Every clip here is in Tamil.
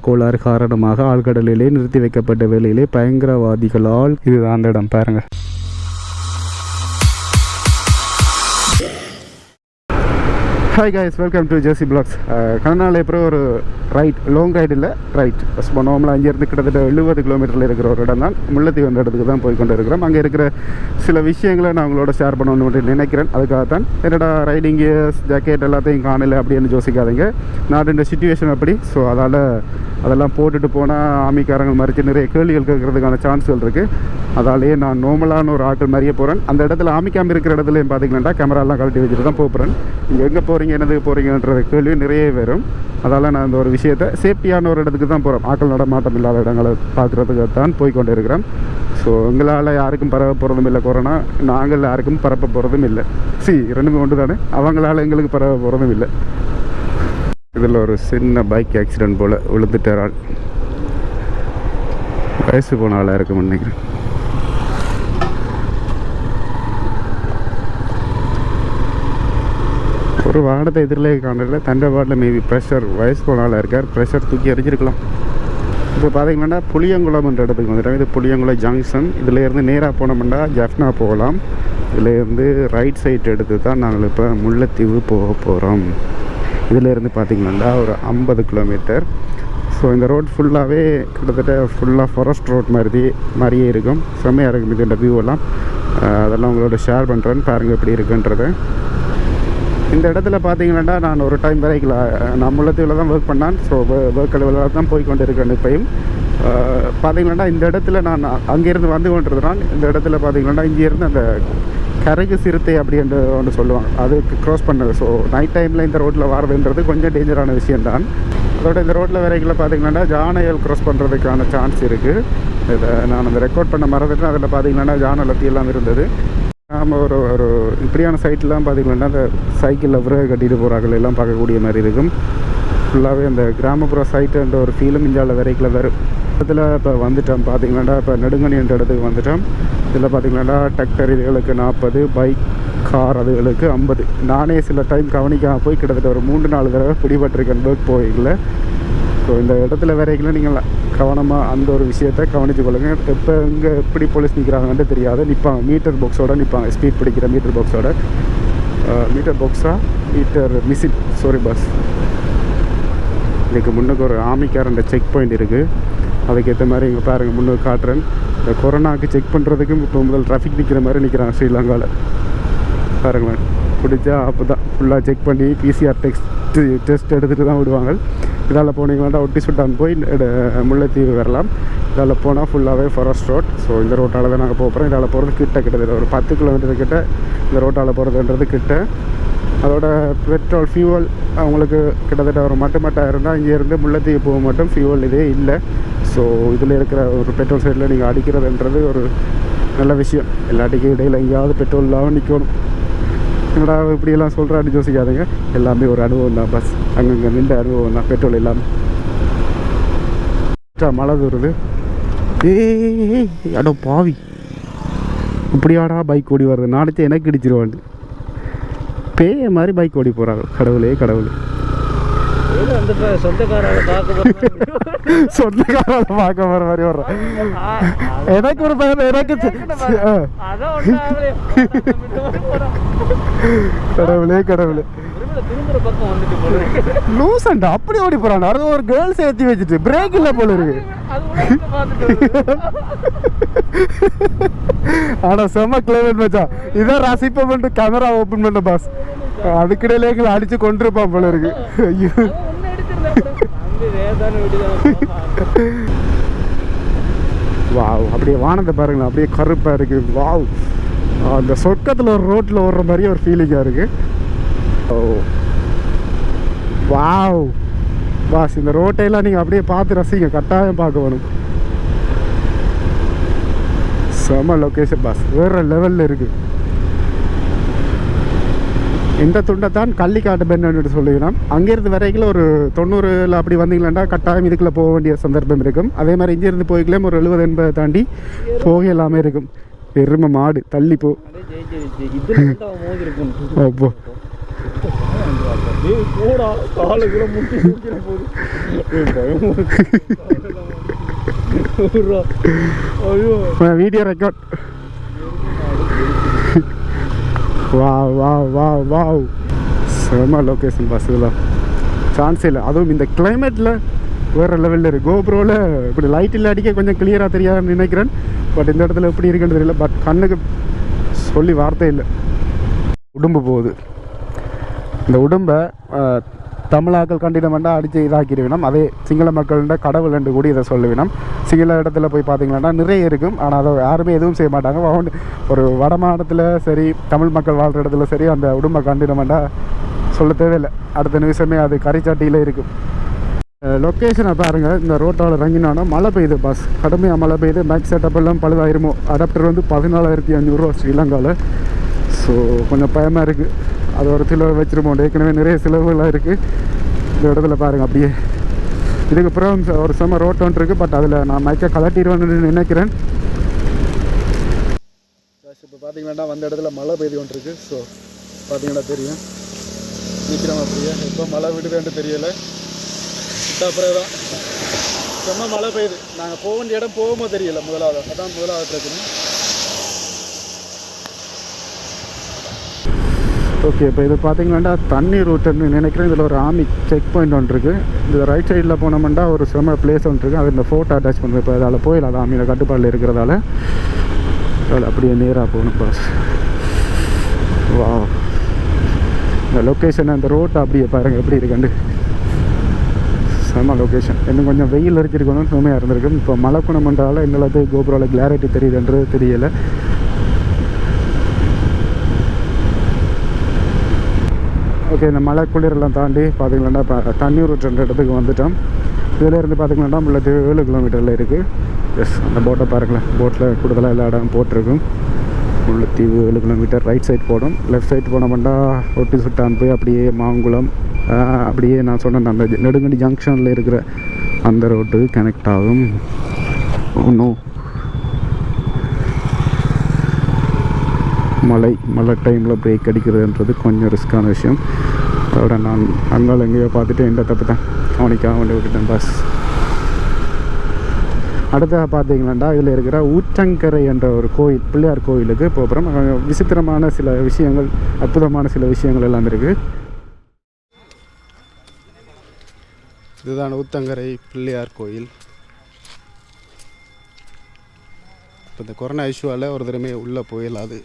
கோளாறு காரணமாக ஆழ்கடலிலே நிறுத்தி வைக்கப்பட்ட வேளையிலே பயங்கரவாதிகளால் இதுதான் அந்த இடம். பாருங்க. Hi guys welcome to JC vlogs கனநாள் எப்போ ஒரு ரைட் லாங் ரைடு இல்லை ரைட் சும்மா நார்மலாக அங்கேருந்து கிட்டத்தட்ட எழுபது கிலோமீட்டரில் இருக்கிற ஒரு இடம் தான். முள்ளத்தி வந்த இடத்துக்கு தான் போய் கொண்டு இருக்கிறோம் அங்கே இருக்கிற சில விஷயங்களை நான் உங்களோட ஷேர் பண்ணணும்னு மட்டும் நினைக்கிறேன். அதுக்காக தான் என்னடா ரைடிங் கியர்ஸ் ஜாக்கெட் எல்லாத்தையும் காணலை அப்படின்னு யோசிக்காதீங்க. நாட்டு சுச்சுவேஷன் அப்படி. ஸோ அதால் அதெல்லாம் போட்டுட்டு போனால் ஆமிக்காரங்க மறித்து நிறைய கேள்விகள் கேட்கறதுக்கான சான்ஸ்கள் இருக்குது அதாலேயே நான் நோமலான ஒரு ஆட்கள் மாதிரியே போகிறேன் அந்த இடத்துல ஆமிக்காம இருக்கிற இடத்துல பார்த்தீங்கன்னா கேமராலாம் கழட்டி வச்சுட்டு தான் போகிறேன் நீங்கள் எங்கே போகிறீங்க என்னதுக்கு போகிறீங்கன்ற கேள்வி நிறைய வரும். அதால் நான் இந்த ஒரு விஷயத்தை சேஃப்டியான ஒரு இடத்துக்கு தான் போகிறோம் ஆக்கள் நடமாட்டம் இல்லாத இடங்களை பார்க்குறதுக்கு தான் போய் கொண்டு இருக்கிறேன். ஸோ எங்களால் யாருக்கும் பரவ போகிறதும் இல்லை கொரோனா நாங்கள் யாருக்கும் பரப்ப போகிறதும் இல்லை. சி ரெண்டுமே ஒன்று தானே அவங்களால எங்களுக்கு பரவ போகிறதும் இல்லை. இதில் ஒரு சின்ன பைக் ஆக்சிடென்ட் போல் விழுந்துட்டார் ஆள் வயசு போன ஆளாக இருக்கும் நினைக்கிறேன். ஒரு வாகனத்தை எதிரிலே காணல தண்டவாட்டில் மேபி ப்ரெஷர் வயசு போன ஆளாக இருக்கார் ப்ரெஷர் தூக்கி எறிஞ்சிருக்கலாம். இப்போ பார்த்தீங்கன்னா புளியங்குளம் என்ற இடத்துக்கு வந்துட்டோம். இது புளியங்குளம் ஜங்ஷன் இதிலேருந்து நேராக போனோம்னா ஜஃப்னா போகலாம். இதிலேருந்து ரைட் சைட் எடுத்து தான் நாங்கள் இப்போ முல்லைத்தீவு போக போகிறோம் இதிலேருந்து பார்த்திங்கன்னா ஒரு ஐம்பது கிலோமீட்டர். ஸோ இந்த ரோட் ஃபுல்லாகவே கிட்டத்தட்ட ஃபுல்லாக ஃபாரஸ்ட் ரோட் மாதிரி மாதிரியே இருக்கும். செம்மையாக இருக்கும் இது இந்த வியூ எல்லாம். அதெல்லாம் உங்களோட ஷேர் பண்ணுறேன்னு பாருங்கள் எப்படி இருக்குன்றது. இந்த இடத்துல பார்த்தீங்கன்னா நான் ஒரு டைம் வரைக்கும் நான் முள்ளத்தீவில் தான் ஒர்க் பண்ணேன். ஸோ ஒர்க் அளவில் தான் போய் கொண்டு இருக்கேன் இப்பையும் பார்த்தீங்கன்னா இந்த இடத்துல நான் அங்கேருந்து வந்து கொண்டிருக்கிறேன். இந்த இடத்துல பார்த்தீங்கன்னா இங்கேருந்து அந்த கரகு சிறுத்தை அப்படின்ற ஒன்று சொல்லுவாங்க. அதுக்கு க்ராஸ் பண்ணது. ஸோ நைட் டைமில் இந்த ரோட்டில் வரதுன்றது கொஞ்சம் டேஞ்சரான விஷயம்தான். அதோட இந்த ரோட்டில் வரைக்கும் பார்த்தீங்கன்னா ஜானையல் க்ராஸ் பண்ணுறதுக்கான சான்ஸ் இருக்குது இதை நான் அந்த ரெக்கார்ட் பண்ண மறந்துட்டு அதில் பார்த்தீங்கன்னா ஜான லத்தி எல்லாம் இருந்தது. நாம் ஒரு ஒரு இப்படியான சைட்லாம் பார்த்திங்கன்னா அந்த சைக்கிளில் விறகு கட்டிட்டு போகிறார்கள் எல்லாம் பார்க்கக்கூடிய மாதிரி இருக்கும். ஃபுல்லாகவே அந்த கிராமப்புற சைட்டுன்ற ஒரு ஃபீலும் இந்தியாவில் வரைக்கும் வரும். இடத்துல இப்போ வந்துட்டோம். பார்த்தீங்கன்னா இப்போ நெடுங்கணின்ற இடத்துக்கு வந்துட்டோம். இதில் பார்த்தீங்கன்னா டக்டர் இதுகளுக்கு நாற்பது பைக் கார் அதுகளுக்கு ஐம்பது. நானே சில டைம் கவனிக்காமல் போய் கிட்டத்தட்ட ஒரு மூன்று நாலு தடவை பிடிபட்டிருக்கேன். ஒர்க் போயிக்கல ஸோ இந்த இடத்துல வரைக்கும் நீங்கள் கவனமாக அந்த ஒரு விஷயத்தை கவனித்து கொள்ளுங்கள் எப்போ இங்கே எப்படி போலீஸ் நிற்கிறாங்கன்ட்டு தெரியாது. நிற்பாங்க மீட்டர் பாக்ஸோடு நிற்பாங்க ஸ்பீட் பிடிக்கிற மீட்டர் பாக்ஸோட மீட்டர் பாக்ஸா மீட்டர் மிஷின் சாரி பஸ் இதுக்கு முன்னுக்கு ஒரு ஆமிக்காரண்ட செக் பாயிண்ட் இருக்குது அதுக்கேற்ற மாதிரி இங்கே பாருங்கள் முன்னே காட்டுறேன். இந்த கொரோனாவுக்கு செக் பண்ணுறதுக்கும் இப்போ முதல் டிராஃபிக் நிற்கிற மாதிரி நிற்கிறாங்க ஸ்ரீலங்காவில் பாருங்களேன் பிடிச்சா அப்போ தான் ஃபுல்லாக செக் பண்ணி பிசிஆர் டெஸ்ட் டெஸ்ட் எடுத்துகிட்டு தான் விடுவாங்க. இதால் போனீங்கன்னா ஒட்டி சுட்டான் போய் முல்லைத்தீவு வரலாம். இதால் போனால் ஃபுல்லாகவே ஃபாரஸ்ட் ரோட் ஸோ இந்த ரோட்டால் தான் நாங்கள் போகிறோம் இதால் போகிறது கிட்ட கிட்டத்தட்ட ஒரு பத்து கிலோமீட்டர் கிட்ட இந்த ரோட்டால் போகிறதுன்றது கிட்ட. அதோட பெட்ரோல் ஃபியூவல் அவங்களுக்கு கிட்டத்தட்ட ஒரு மட்டு மட்டாக இருந்தால் இங்கேருந்து முல்லைத்தீவு போக மட்டும் ஃபியூவல் இதே இல்லை. ஸோ இதில் இருக்கிற ஒரு பெட்ரோல் சைடில் நீங்கள் அடிக்கிறதுன்றது ஒரு நல்ல விஷயம். எல்லாட்டிக்கும் இடையில் எங்கேயாவது பெட்ரோல் இல்லாமல் நிற்கணும் என்னடா இப்படியெல்லாம் சொல்கிறான்னு யோசிக்காதீங்க. எல்லாமே ஒரு அனுபவம் தான் பஸ் அங்கங்கே நின்ற அனுபவம் தான் பெட்ரோல் இல்லாமல் மழை தூருது. ஏய் அடோ பாவி. இப்படியாடா பைக் ஓடி வருது நாளைக்கு எனக்கு இடிச்சிருவாண்டு பேய மாதிரி பைக் ஓடி போகிறாங்க கடவுளே கடவுளே. சொந்தக்காரரை பார்க்க போகிற மாதிரி வர்றேன் ஆ, எனக்கு ஒரு எனக்கு கடவுளே கடவுளே. லூசண்டா அப்படி ஓடி போறான். அது ஒரு கேர்ள்ஸ் ஏத்தி வச்சுட்டு பிரேக் இல்ல போல இருக்கு. ஆனா செம கிளைமேட் மச்சான். இதான் ரசிப்ப பண்ணிட்டு கேமரா ஓபன் பண்ண பாஸ் அதுக்கிடையில எங்களை அடிச்சு கொண்டிருப்பான் போல இருக்கு. ஐயோ. வாவ் அப்படியே வானத்தை பாருங்களேன். அப்படியே கருப்பா இருக்கு. வாவ் அந்த சொர்க்கத்தில் ஒரு ரோட்டில் ஓடுற மாதிரியே ஒரு ஃபீலிங்காக இருக்கு. ஓ. வாவ். பாஸ் இந்த ரோட்டையெல்லாம் நீங்கள் அப்படியே பார்த்து ரசிங்க. கட்டாயம் பார்க்க வேணும். செம லொக்கேஷன் பாஸ். வேற லெவலில் இருக்கு. இந்த துண்டை தான் கள்ளிக்காட்டு பெண்ணுன்னு சொல்லுகிறோம். அங்கேருந்து வரைக்கும் ஒரு தொண்ணூறில் அப்படி வந்தீங்களாண்டா கட்டாயம் இதுக்குள்ளே போக வேண்டிய சந்தர்ப்பம் இருக்கும். அதே மாதிரி இங்கேருந்து போய்க்கலாம் ஒரு எழுபது எண்பதை தாண்டி போக எல்லாமே இருக்கும். பெருமை மாடு தள்ளி போ. அப்போ. வீடியோ ரெக்கார்ட் வா வா வா வா. செம லொக்கேஷன் பஸ் இதெல்லாம் சான்ஸே இல்லை. அதுவும் இந்த கிளைமேட்டில் வேறு லெவலில் இருக்குது கோப்ரோவில் இப்படி லைட் இல்லை அடிக்க கொஞ்சம் கிளியராக தெரியாதுன்னு நினைக்கிறேன். பட் இந்த இடத்துல எப்படி இருக்குன்னு தெரியல. பட் கண்ணுக்கு சொல்லி வார்த்தை இல்லை. உடம்பு போகுது. இந்த உடம்பை தமிழாக்கள் தமிழாக்கள் வேண்டாம் அடித்து இதாக்கிடுவினோம் அதே சிங்கள மக்கள்கிட்ட கடவுள் என்று கூடி இதை சொல்லுவினோம் சிங்கள இடத்துல போய் பார்த்தீங்கன்னா நிறைய இருக்கும். ஆனால் அதை யாருமே எதுவும் செய்ய மாட்டாங்க. அவன் ஒரு வட மாநிலத்தில் சரி தமிழ் மக்கள் வாழ்கிற இடத்துல சரி அந்த உடும்பை வேண்டாம். சொல்ல தேவையில்லை. அடுத்த நிமிஷமே அது கரிச்சாட்டியில் இருக்கும். லொக்கேஷனை பாருங்கள் இந்த ரோட்டால் இறங்கினோன்னா மழை பெய்யுது பஸ் கடுமையாக மழை பெய்யுது. மேக்ஸ் செட்டப் எல்லாம் பழுதாயிருமோ? அடாப்டர் வந்து பதினாலாயிரத்தி அஞ்சூறுரூவா ஸ்ரீலங்காவில் ஸோ கொஞ்சம் பயமாக இருக்குது அது ஒரு சிலவு வச்சுருப்போம். ஏற்கனவே நிறைய செலவுகள்லாம் இருக்குது இந்த இடத்துல பாருங்கள் அப்படியே. இதுக்கு அப்புறம் ஒரு செம ரோட் ஒன்று இருக்குது பட் அதில் நான் மைக்க கலட்டிடுவேன்னு நினைக்கிறேன். இப்போ பார்த்தீங்கன்னா வந்த இடத்துல மழை பெய்து கொண்டு இருக்குது ஸோ பார்த்தீங்கன்னா தெரியும். சீக்கிரம் அப்படியே. இப்போ மழை விடுதுன்னு தெரியலை. அப்புறம் செம்ம மழை பெய்யுது. நாங்கள் போக வேண்டிய இடம் போகுமோ தெரியல முதலாவது. அதான் முதலாவது பிரச்சனை. ஓகே இப்போ இது பார்த்தீங்கன்னா தண்ணி ரூட்டுன்னு நினைக்கிறேன். இதில் ஒரு ஆமி செக் பாயிண்ட் ஒன்று இருக்குது இந்த ரைட் சைடில் போனோம்னா ஒரு செம பிளேஸ் ஒன்று இருக்குது அது இந்த ஃபோட்டோ அட்டாச் பண்ணுறது இப்போ அதில் போயிடலாம். அது ஆமியில் கட்டுப்பாடில் இருக்கிறதால. அதில் அப்படியே நேராக போகணும் பாஸ் வா இந்த லொக்கேஷன் அந்த ரோட்டை அப்படியே பாருங்கள் எப்படி இருக்குண்டு செம லொக்கேஷன் இன்னும் கொஞ்சம் வெயில் அடிச்சிருக்கணும் சுமையாக இருந்திருக்கும். இப்போ மழை குணம்ன்றால இந்த அளவுக்கு கோபுராவில் கிளாரிட்டி தெரியுதுன்றது தெரியலை. ஓகே இந்த மலை குளிரெல்லாம் தாண்டி பார்த்தீங்கன்னா இப்போ தண்ணீர் ஊற்றுன்ற இடத்துக்கு வந்துட்டோம். இதிலேருந்து இருந்து உள்ளது ஏழு கிலோமீட்டரில் இருக்குது எஸ் அந்த போட்டை பாருங்களேன். போட்டில் கூடுதலாக எல்லா இடம் போட்டிருக்கும். முல்லைத்தீவு ஏழு கிலோமீட்டர் ரைட் சைட் போடும் லெஃப்ட் சைட் போனோம்னா ஒட்டி சுட்டான் போய் அப்படியே மாங்குளம் அப்படியே நான் சொன்ன அந்த நெடுங்கடி ஜங்ஷனில் இருக்கிற அந்த ரோட்டு கனெக்ட் ஆகும். Oh, ஒன்றும் மழை மழை டைமில் பிரேக் அடிக்கிறதுன்றது கொஞ்சம் ரிஸ்க்கான விஷயம். அதோட நான் அங்கால எங்கேயோ பார்த்துட்டு எந்த தப்பு தான். அவனிக்காக வண்டி விட்டுட்டேன் பஸ் அடுத்ததாக பார்த்தீங்களாண்டா இதில் இருக்கிற ஊற்றங்கரை என்ற ஒரு கோயில் பிள்ளையார் கோயிலுக்கு போகிறோம். விசித்திரமான சில விஷயங்கள் அற்புதமான சில விஷயங்கள் எல்லாம் இருக்குது இதுதான் ஊத்தங்கரை பிள்ளையார் கோயில். இப்போ இந்த கொரோனா இஷ்யூவால் ஒரு தடவை உள்ளே போயிடலாது.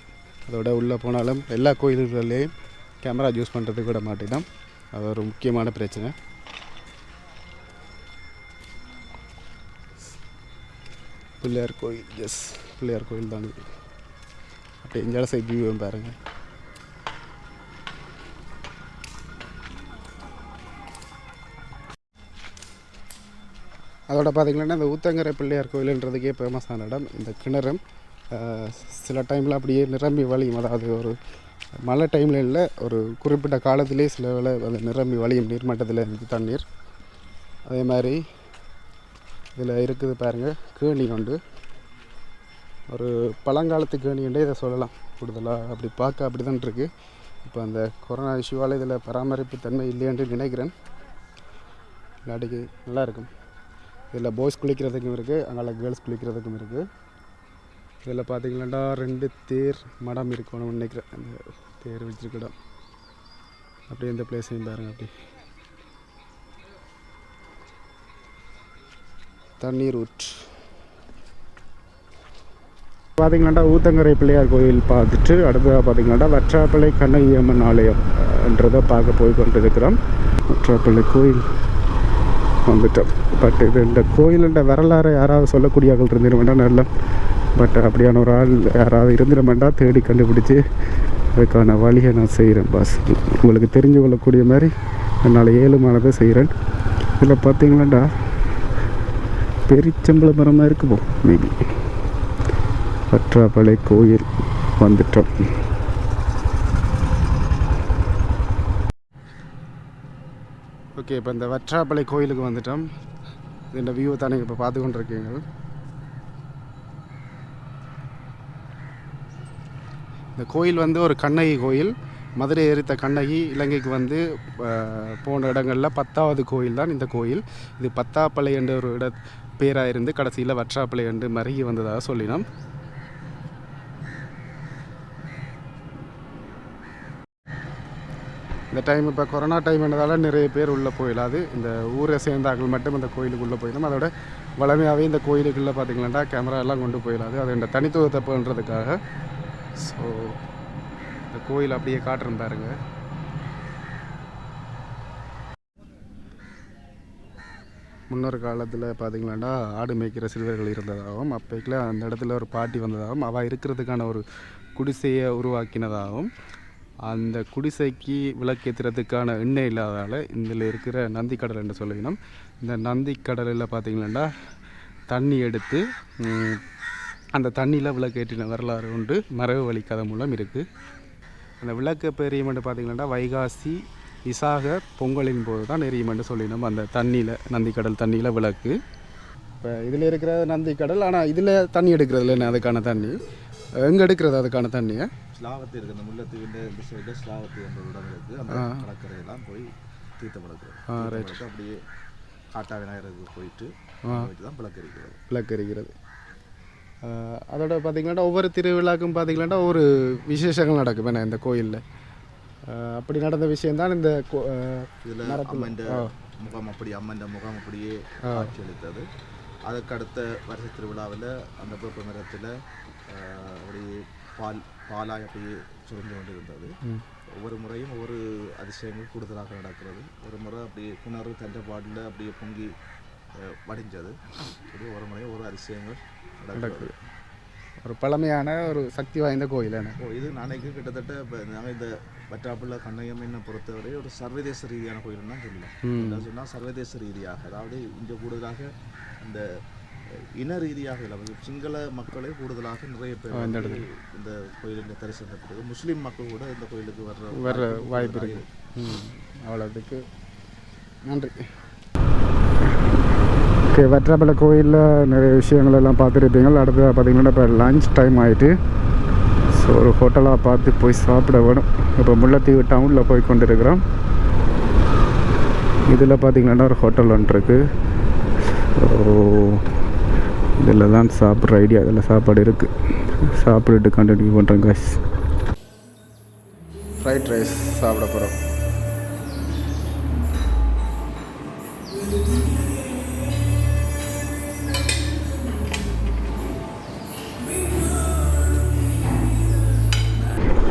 அதோட உள்ளே போனாலும் எல்லா கோயில்கள்லேயும் கேமரா யூஸ் பண்ணுறதுக்கு விட மாட்டேதான். அது ஒரு முக்கியமான பிரச்சனை. பிள்ளையார் கோயில் எஸ் பிள்ளையார் கோயில் தான் அப்படியே இந்த சைட் வியூவும் பாருங்கள் அதோட பார்த்திங்கன்னா இந்த ஊத்தங்கரை பிள்ளையார் கோயிலுன்றதுக்கே ஃபேமஸான இடம். இந்த கிணறும் சில டைமில் அப்படியே நிரம்பி வழியும். அதாவது ஒரு மழை டைமில் இல்லை ஒரு குறிப்பிட்ட காலத்திலே சில வேலை அது நிரம்பி வழியும் நீர்மட்டத்தில் இருந்து தண்ணீர். அதே மாதிரி இதில் இருக்குது பாருங்கள் கேணி உண்டு. ஒரு பழங்காலத்து கேணின்றே இதை சொல்லலாம். கூடுதலாக அப்படி பார்க்க அப்படி தான் இருக்குது இப்போ அந்த கொரோனா இஷ்யூவால் இதில் பராமரிப்பு தன்மை இல்லையென்று நினைக்கிறேன். இல்லாட்டிக்கு நல்லாயிருக்கும் இதில் பாய்ஸ் குளிக்கிறதுக்கும் இருக்குது அங்கே கேர்ள்ஸ் குளிக்கிறதுக்கும் இருக்குது இதில் பார்த்தீங்களாண்டா ரெண்டு தேர் மடம் இருக்கணும்னு நினைக்கிறேன். அந்த தேர் வச்சிருக்க இடம். அப்படியே இந்த பிளேஸையும் பாருங்கள் அப்படி. தண்ணீர் ஊற்று. பார்த்தீங்களாண்டா ஊத்தங்கரை பிள்ளையார் கோயில் பார்த்துட்டு அடுத்ததாக பார்த்தீங்களாண்டா வற்றாப்பிள்ளை கண்ணகி அம்மன் ஆலயம் என்றதை பார்க்க போய் கொண்டிருக்கிறோம். வற்றாப்பிள்ளை கோயில் வந்துட்டோம். பட் இது இந்த கோயிலுன்ற வரலாறை யாராவது சொல்லக்கூடியவர்கள் இருந்திட வேண்டாம் நல்ல. பட் அப்படியான ஒரு ஆள் யாராவது இருந்துருமெண்டா தேடி கண்டுபிடிச்சி அதுக்கான வழியை நான் செய்கிறேன் பாஸ் உங்களுக்கு தெரிஞ்சு கொள்ளக்கூடிய மாதிரி என்னால் ஏழுமானதை செய்கிறேன். இதில் பார்த்தீங்களாண்டா? பெரிச்சம்பள மரமாக இருக்குமோ மேபி வற்றாப்பளை கோயில் வந்துட்டோம். ஓகே இப்போ இந்த வற்றாப்பளை கோயிலுக்கு வந்துட்டோம். இந்த வியூவை தானே இப்போ பார்த்து கொண்டிருக்கீங்க இந்த கோயில் வந்து ஒரு கண்ணகி கோயில். மதுரை எரித்த கண்ணகி இலங்கைக்கு வந்து போன இடங்களில் பத்தாவது கோயில் தான் இந்த கோயில். இது பத்தாப்பளை என்ற ஒரு இட பேராக இருந்து கடைசியில் வற்றாப்பளை என்று மருகி வந்ததாக சொல்லினோம். இந்த டைம் இப்போ கொரோனா டைம்ன்றதால நிறைய பேர் உள்ளே போயிடாது. இந்த ஊரை சேர்ந்தார்கள் மட்டும் இந்த கோயிலுக்குள்ளே போயிடும் அதோட வளமையாகவே இந்த கோயிலுக்குள்ளே பார்த்தீங்கன்னா கேமரா எல்லாம் கொண்டு போயிடாது. அது இந்த தனித்துவத்தை பண்ணுறதுக்காக ஸோ இந்த கோயில் அப்படியே காட்டுறேன் பாருங்க. முன்னொரு காலத்தில் பார்த்திங்களாண்டா ஆடு மேய்க்கிற சிறுவர்கள் இருந்ததாகவும் அப்போக்கில் அந்த இடத்துல ஒரு பாட்டி வந்ததாகவும் அவள் இருக்கிறதுக்கான ஒரு குடிசையை உருவாக்கினதாகவும் அந்த குடிசைக்கு விளக்கேற்றுறதுக்கான எண்ணெய் இல்லாததால் இதில் இருக்கிற நந்திக்கடல் என்று சொல்லினோம். இந்த நந்தி கடலில் பார்த்திங்கன்னா தண்ணி எடுத்து அந்த தண்ணியில் விளக்கேற்றின வரலாறு உண்டு. மரபு வழி கதை மூலம் இருக்குது அந்த விளக்கு இப்போ எரியுமென்று பார்த்திங்கன்னா வைகாசி விசாக பொங்கலின் போது தான் எரியுமென்று சொல்லினோம். அந்த தண்ணியில் நந்திக்கடல் தண்ணியில் விளக்கு. இப்போ இதில் இருக்கிற நந்திக்கடல் ஆனால் இதில் தண்ணி எடுக்கிறதுல என்ன அதுக்கான தண்ணி? எங்கே எடுக்கிறது அதுக்கான தண்ணியை? ஸ்லாவத்தி இருக்கு. அந்த முல்லைத்தீவின் சைடில் ஸ்லாவத்தி என்ற இடம் இருக்குது அந்த கடற்கரையெல்லாம் போய் தீர்த்தப்படுக்கிறது தீர்த்தப்படுத்து அப்படியே காட்டா விநாயகருக்கு போயிட்டு போயிட்டு தான் விளக்கு இருக்கிறது விளக்கு எரிகிறது ஆஹ் அதோட பார்த்தீங்கன்னா ஒவ்வொரு திருவிழாக்கும் பார்த்தீங்கன்னா ஒரு விசேஷங்கள் நடக்கும் என்ன இந்த கோயிலில். அப்படி நடந்த விஷயம்தான் இந்த இதில் அம்மன் முகம் அப்படி அம்மன் முகம் அப்படியே காட்சி அளித்தது அதுக்கு அடுத்த வருஷ திருவிழாவில் அந்த வேப்ப மரத்தில் அப்படியே பால் பாலாய் அப்படியே சுரந்து கொண்டு இருந்தது ஒவ்வொரு முறையும் ஒவ்வொரு அதிசயங்கள் கூடுதலாக நடக்கிறது. ஒரு முறை அப்படியே கிணறு தண்டபாடில் அப்படியே பொங்கி வடிஞ்சது. இப்படி ஒரு முறையும் ஒரு அதிசயங்கள் நடக்கிறது. ஒரு பழமையான ஒரு சக்தி வாய்ந்த கோயில் ஓ இது நாளைக்கு கிட்டத்தட்ட இப்போ நாங்கள் இந்த வட்டாப்புள்ள கண்ணையம்மனை பொறுத்தவரை ஒரு சர்வதேச ரீதியான கோயில்னு தான் சொல்லலாம். என்ன சொன்னால் சர்வதேச ரீதியாக. அதாவது இங்கே கூடுதலாக இந்த இன ரீதியாக இல்லை. வந்து சிங்கள மக்களே கூடுதலாக நிறைய பேர் வந்து இந்த கோயிலில் தரிசனத்துக்கு முஸ்லீம் மக்கள் கூட இந்த கோயிலுக்கு வர்ற வர்ற வாய்ப்பு இருக்கு. அவ்வளோதுக்கு நன்றி. ஓகே வற்றாப்பளை கோயிலில் நிறைய விஷயங்கள் எல்லாம் பார்த்துருப்பீங்க. அடுத்து பார்த்தீங்கன்னா இப்போ லஞ்ச் டைம் ஆயிட்டு. ஸோ ஒரு ஹோட்டலாக பார்த்து போய் சாப்பிட வேணும். இப்போ முல்லைத்தீவு டவுனில் போய் கொண்டு இருக்கிறோம் இதில் பார்த்தீங்கன்னா ஒரு ஹோட்டல் ஒன்று இருக்கு. ஸோ இதில் தான் சாப்பிட்ற ஐடியா இதில் சாப்பாடு இருக்குது சாப்பிட்டுட்டு கண்டினியூ பண்ணுறேன் காய்ஸ் ஃப்ரைட் ரைஸ் சாப்பிட போகிறோம்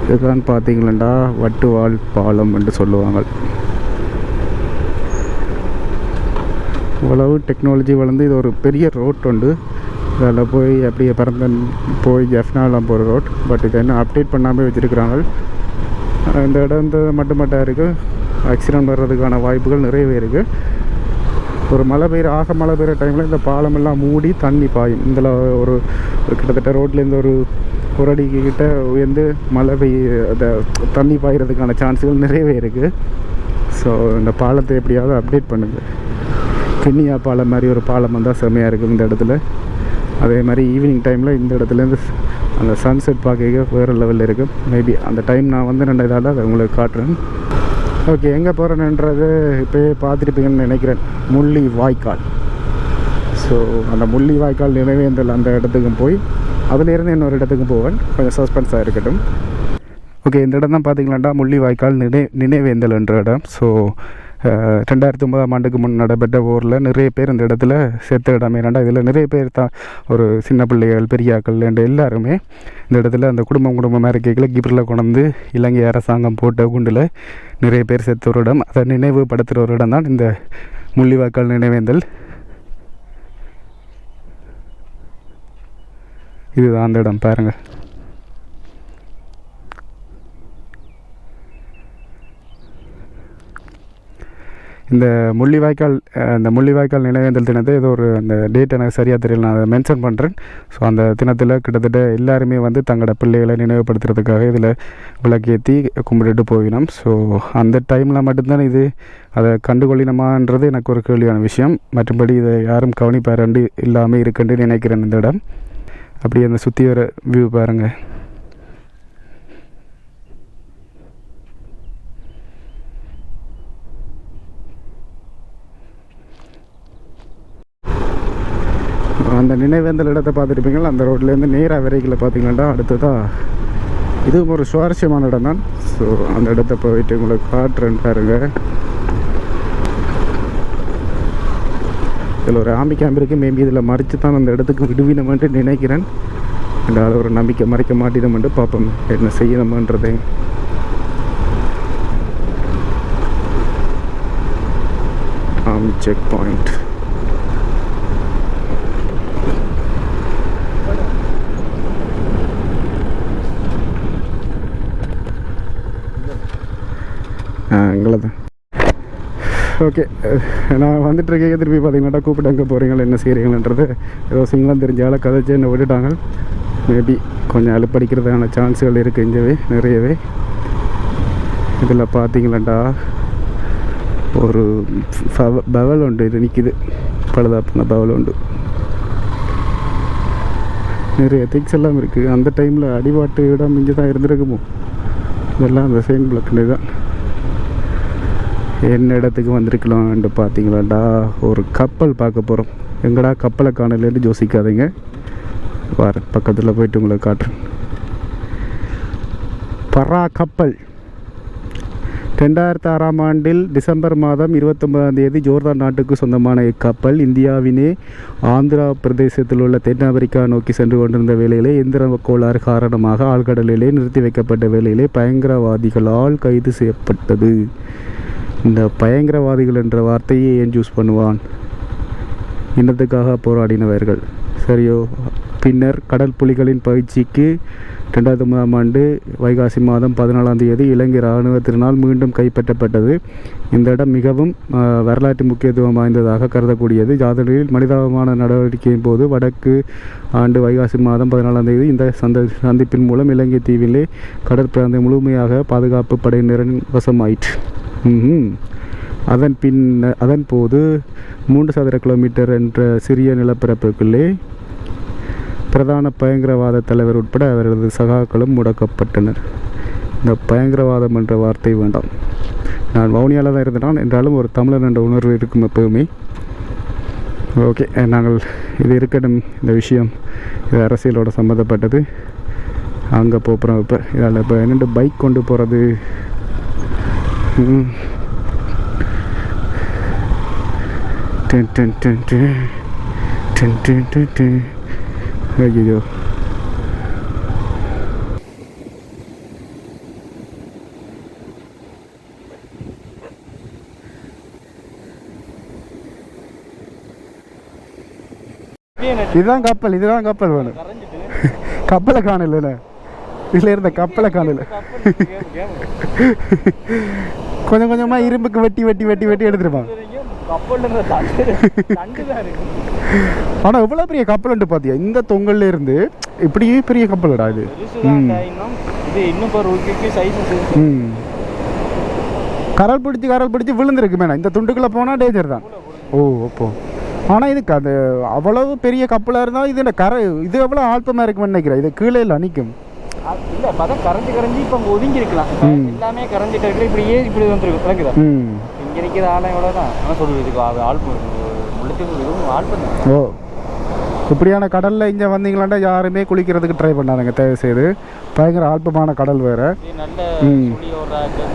இதுதான் பார்த்தீங்களா வட்டுவால் பாலம் என்று சொல்லுவாங்க. இவ்வளவு டெக்னாலஜி வளர்ந்து இது ஒரு பெரிய ரோட் உண்டு. அதில் போய் அப்படியே பரந்தன் போய் ஜெஃப்னாலாம் போகிற ரோட் பட் இதை இன்னும் அப்டேட் பண்ணாமல் வச்சுருக்கிறாங்க இந்த இடம் வந்து மட்டும் மட்டும் இருக்குது ஆக்சிடென்ட் வர்றதுக்கான வாய்ப்புகள் நிறையவே இருக்குது ஒரு மழை பெய்கிற ஆக மழை பெய்கிற டைமில் இந்த பாலமெல்லாம் மூடி தண்ணி பாயும். இதில் ஒரு ஒரு கிட்டத்தட்ட ரோட்லேருந்து ஒரு ஒரு அடிக்கிட்ட உயர்ந்து மழை பெய்ய அந்த தண்ணி பாய்கிறதுக்கான சான்ஸுகள் நிறையவே இருக்குது ஸோ இந்த பாலத்தை எப்படியாவது அப்டேட் பண்ணுங்கள் கிண்ணியா பாலம் மாதிரி ஒரு பாலம் வந்தால் செம்மையாக இருக்கும் இந்த இடத்துல. அதே மாதிரி ஈவினிங் டைமில் இந்த இடத்துலேருந்து அந்த சன்செட் பார்க்க வேறு லெவலில் இருக்கும். மேபி அந்த டைம் நான் வந்து ரெண்டு இதால் அதை உங்களுக்கு காட்டுறேன். ஓகே எங்கே போகிறேன்ன்றது இப்போயே பார்த்துருப்பீங்கன்னு நினைக்கிறேன். முள்ளி வாய்க்கால். ஸோ அந்த முள்ளி வாய்க்கால் நினைவேந்தல் அந்த இடத்துக்கும் போய் அதுலேருந்து இன்னொரு இடத்துக்கும் போவேன். கொஞ்சம் சஸ்பென்ஸாக இருக்கட்டும். ஓகே இந்த இடம் தான் பார்த்தீங்களாண்டா? முள்ளி வாய்க்கால் நினை நினைவேந்தல் என்ற இடம். ஸோ ரெண்டாயிரத்தி ஒன்பதாம் ஆண்டுக்கு முன் நடைபெற்ற போரில் நிறைய பேர் இந்த இடத்துல செத்த இடமே ரெண்டா இதில் நிறைய பேர் தான் ஒரு சின்ன பிள்ளைகள் பெரியாக்கள் என்ற எல்லாருமே இந்த இடத்துல அந்த குடும்பம் குடும்பமாக இருக்கைகளை கிபரில் கொண்டு இலங்கை அரசாங்கம் போட்ட குண்டில் நிறைய பேர் செத்த ஒரு இடம். அதை நினைவுபடுத்துகிற ஒரு இடம் தான் இந்த முள்ளிவாய்க்கால் நினைவேந்தல். இதுதான் அந்த இடம். பாருங்கள் இந்த முள்ளிவாய்க்கால் இந்த முள்ளிவாய்க்கால் நினைவேந்தல் தினத்தை ஏதோ ஒரு அந்த டேட் எனக்கு சரியாக தெரியல நான் அதை மென்ஷன் பண்ணுறேன் ஸோ அந்த தினத்தில் கிட்டத்தட்ட எல்லாருமே வந்து தங்களோட பிள்ளைகளை நினைவுபடுத்துறதுக்காக இதில் விளக்கேற்றி கும்பிட்டுட்டு போயினோம். ஸோ அந்த டைமில் மட்டும்தான் இது அதை கண்டுகொள்ளினமான்றது எனக்கு ஒரு கேள்வியான விஷயம். மற்றபடி இதை யாரும் கவனிப்பாரண்டு இல்லாமல் இருக்குன்னு நினைக்கிறேன் இந்த இடம். அப்படியே அந்த சுற்றி வர வியூ பாருங்கள் அந்த நினைவேந்தல் இடத்தை பார்த்துருப்பீங்களா அந்த ரோட்லேருந்து நேராக விரைகளை பார்த்தீங்கன்னா அடுத்ததாக இதுவும் ஒரு சுவாரஸ்யமான இடம் தான். ஸோ அந்த இடத்த போயிட்டு உங்களுக்கு காட்டுறேன் பாருங்க. இதில் ஒரு ஆம்பி கேம்ப் இருக்குது மேபி இதில் மறைச்சு தான் அந்த இடத்துக்கு விடுவினமென்ட்டு நினைக்கிறேன். என்னால் ஒரு நம்பிக்கை மறைக்க மாட்டினோம்ட்டு பார்ப்போம். என்ன செய்யணுமன்றது. ஆம் செக் பாயிண்ட் எங்களை தான் ஓகே நான் வந்துட்டு இருக்கே திருப்பி பார்த்தீங்கன்னா கூப்பிட்டு எங்கே போகிறீங்களா என்ன செய்கிறீங்கன்றது ஏதோ சிங்களம் தெரிஞ்சால கதைச்சு என்னை விட்டுட்டாங்க. மேபி கொஞ்சம் அழுப்படிக்கிறதுக்கான சான்ஸுகள் இருக்குது இங்கவே நிறையவே. இதில் பார்த்தீங்களாண்டா ஒரு பவல் உண்டு இது நிற்கிது பழுதாப்பின பவல் உண்டு. நிறைய திங்ஸ் எல்லாம் இருக்குது அந்த டைமில் அடிபாட்டு இடம் இங்கே தான் இருந்திருக்குமோ? இதெல்லாம் அந்த செயின் பிளக்கில் தான். என்ன இடத்துக்கு வந்திருக்கலாம்ன்ட்டு பார்த்தீங்களாடா ஒரு கப்பல் பார்க்க போகிறோம் எங்கடா கப்பலை காணலேன்னு யோசிக்காதீங்க. வார பக்கத்தில் போயிட்டு உங்களை காட்டுறேன். பரா கப்பல். ரெண்டாயிரத்தி ஆறாம் ஆண்டில் டிசம்பர் மாதம் இருபத்தொன்பதாம் தேதி ஜோர்தான் நாட்டுக்கு சொந்தமான இக்கப்பல் இந்தியாவினே ஆந்திரா பிரதேசத்தில் உள்ள தென் அமெரிக்கா நோக்கி சென்று கொண்டிருந்த வேளையிலே இந்திர கோளாறு காரணமாக ஆழ்கடலிலே நிறுத்தி வைக்கப்பட்ட வேளையிலே பயங்கரவாதிகளால் கைது செய்யப்பட்டது. இந்த பயங்கரவாதிகள் என்ற வார்த்தையை ஏன் யூஸ் பண்ணுவான்? இனத்துக்காக போராடினவர்கள். சரியோ? பின்னர் கடல் புலிகளின் பயிற்சிக்கு ரெண்டாயிரத்தி ஒன்பதாம் ஆண்டு வைகாசி மாதம் பதினாலாம் தேதி இலங்கை இராணுவத்தினால் மீண்டும் கைப்பற்றப்பட்டது. இந்த இடம் மிகவும் வரலாற்று முக்கியத்துவம் வாய்ந்ததாக கருதக்கூடியது. ஜாதகத்தில் மனிதாபமான நடவடிக்கையின் போது வடக்கு ஆண்டு வைகாசி மாதம் பதினாலாம் தேதி இந்த சந்த சந்திப்பின் மூலம் இலங்கை தீவிலே கடற்பிராந்தை முழுமையாக பாதுகாப்பு படையினரின் வசமாயிற்று. அதன் பின் அதன் போது மூன்று சதுர கிலோமீட்டர் என்ற சிறிய நிலப்பரப்புக்குள்ளே பிரதான பயங்கரவாத தலைவர் உட்பட அவரது சகாக்களும் முடக்கப்பட்டனர். இந்த பயங்கரவாதம் என்ற வார்த்தை வேண்டாம். நான் வவுனியால் தான் இருந்தேன். என்றாலும் ஒரு தமிழன் என்ற உணர்வு இருக்கும் எப்பவுமே. ஓகே நாங்கள் இது இருக்கணும் இந்த விஷயம் இது அரசியலோட சம்மந்தப்பட்டது அங்கே போகிறோம் இப்போ. இதில் இப்போ என்னென்று பைக் கொண்டு போகிறது ஐயோ இதுதான் கப்பல் இதுதான் கப்பல் வேணும். கப்பலை காணல இதுல இருந்த கப்பலை காணல. கொஞ்சம் கொஞ்சமா இரும்புக்கு வெட்டி வெட்டி வெட்டி வெட்டி எடுத்துருப்பாங்க. ஆனா இவ்வளவு பெரிய கப்பல் உண்டு பாத்தியா? இந்த தொங்கல்ல இருந்து இப்படியே பெரிய கப்பலடா இது. கரல் பிடிச்சி கரல் பிடிச்சி விழுந்துருக்கு மேடம். இந்த துண்டுக்குள்ள போனா டேஞ்சர் தான். ஓ அப்போ. ஆனா இதுக்கு அது அவ்வளவு பெரிய கப்பலாக இருந்தால் இது இந்த கரை இது எவ்வளோ ஆழ்த்தமாக இருக்குன்னு நினைக்கிறேன். இது கீழே இல்லை நிற்கும் இல்ல இப்பதான் கரைஞ்சு கரைஞ்சு இப்போ அங்கே ஒதுங்கி இருக்கலாம் இப்ப. எல்லாமே கரைஞ்சிட்டு இருக்கு இப்படி ஏறி இப்படி வந்துருக்கு விளக்குதா இங்க நிற்கிற ஆளம் எவ்வளோதான் ஆனால் சொல்லுது இதுக்கு ஆள் ஆள் இதுவும் ஆள் பண்ண ஓ. இப்படியான கடலில் இங்கே வந்தீங்களாண்டா யாருமே குளிக்கிறதுக்கு ட்ரை பண்ணாதுங்க. தயவு செய்து பயங்கர ஆல்பமான கடல் வேறு. நல்ல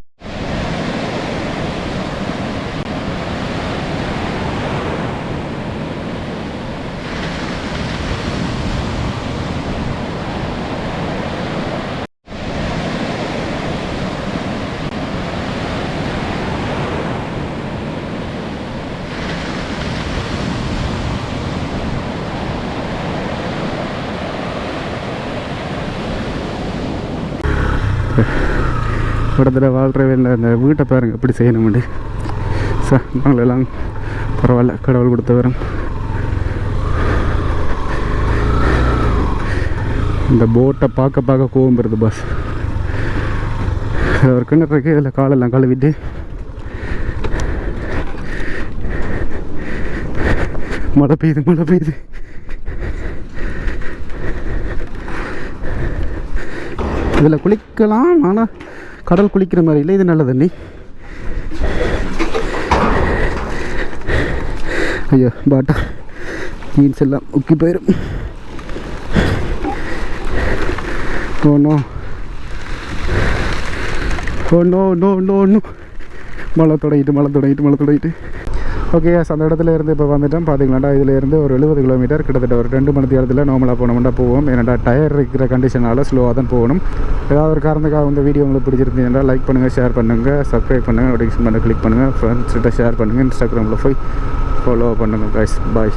இடத்துல வாழ்கிற வேலை அந்த வீட்டை பாருங்க எப்படி செய்யணும்னு சார் நாங்களெல்லாம் பரவாயில்ல கடவுள் கொடுத்த வரம். இந்த போட்டை பார்க்க பார்க்க கோவம் வருது பஸ் ஒரு கிணறு இருக்குது இதில் காலெல்லாம் கழுவிட்டு. மழை பெய்யுது மழை பெய்யுது. இதில் குளிக்கலாம் ஆனால் கடல் குளிக்கிற மாதிரி இல்லை. இது நல்ல தண்ணி ஐயோ பாட்டா. ஜீன்ஸ் எல்லாம் உக்கி போயிடும் ஓ no. Oh no no no no. மழை தொடங்கிட்டு மழை தொடங்கிட்டு மழை தொடங்கிட்டு ஓகே அந்த இடத்துல இருந்து இப்போ வந்துட்டோம். பார்த்தீங்களாண்டா இதிலேருந்து ஒரு எழுபது கிலோமீட்டர் கிட்டத்தட்ட ஒரு ரெண்டு மணி நேரத்தில் நார்மலாக போனோம்னா போவோம். ஏன்னாடா டயர் இருக்கிற கண்டிஷனால் ஸ்லோவாக தான் போகணும். ஏதாவது ஒரு காரணத்துக்காக இந்த வீடியோ உங்களுக்கு பிடிச்சிருந்தீங்கன்னா லைக் பண்ணுங்கள் ஷேர் பண்ணுங்கள் சப்ஸ்கிரைப் பண்ணுங்கள் நோட்டிஃபிகேஷன் பண்ண கிளிக் பண்ணுங்கள் ஃப்ரெண்ட்ஸ்கிட்ட ஷேர் பண்ணுங்கள் இன்ஸ்டாகிராமில் போய் ஃபாலோ பண்ணுங்கள் கைஸ் பாய்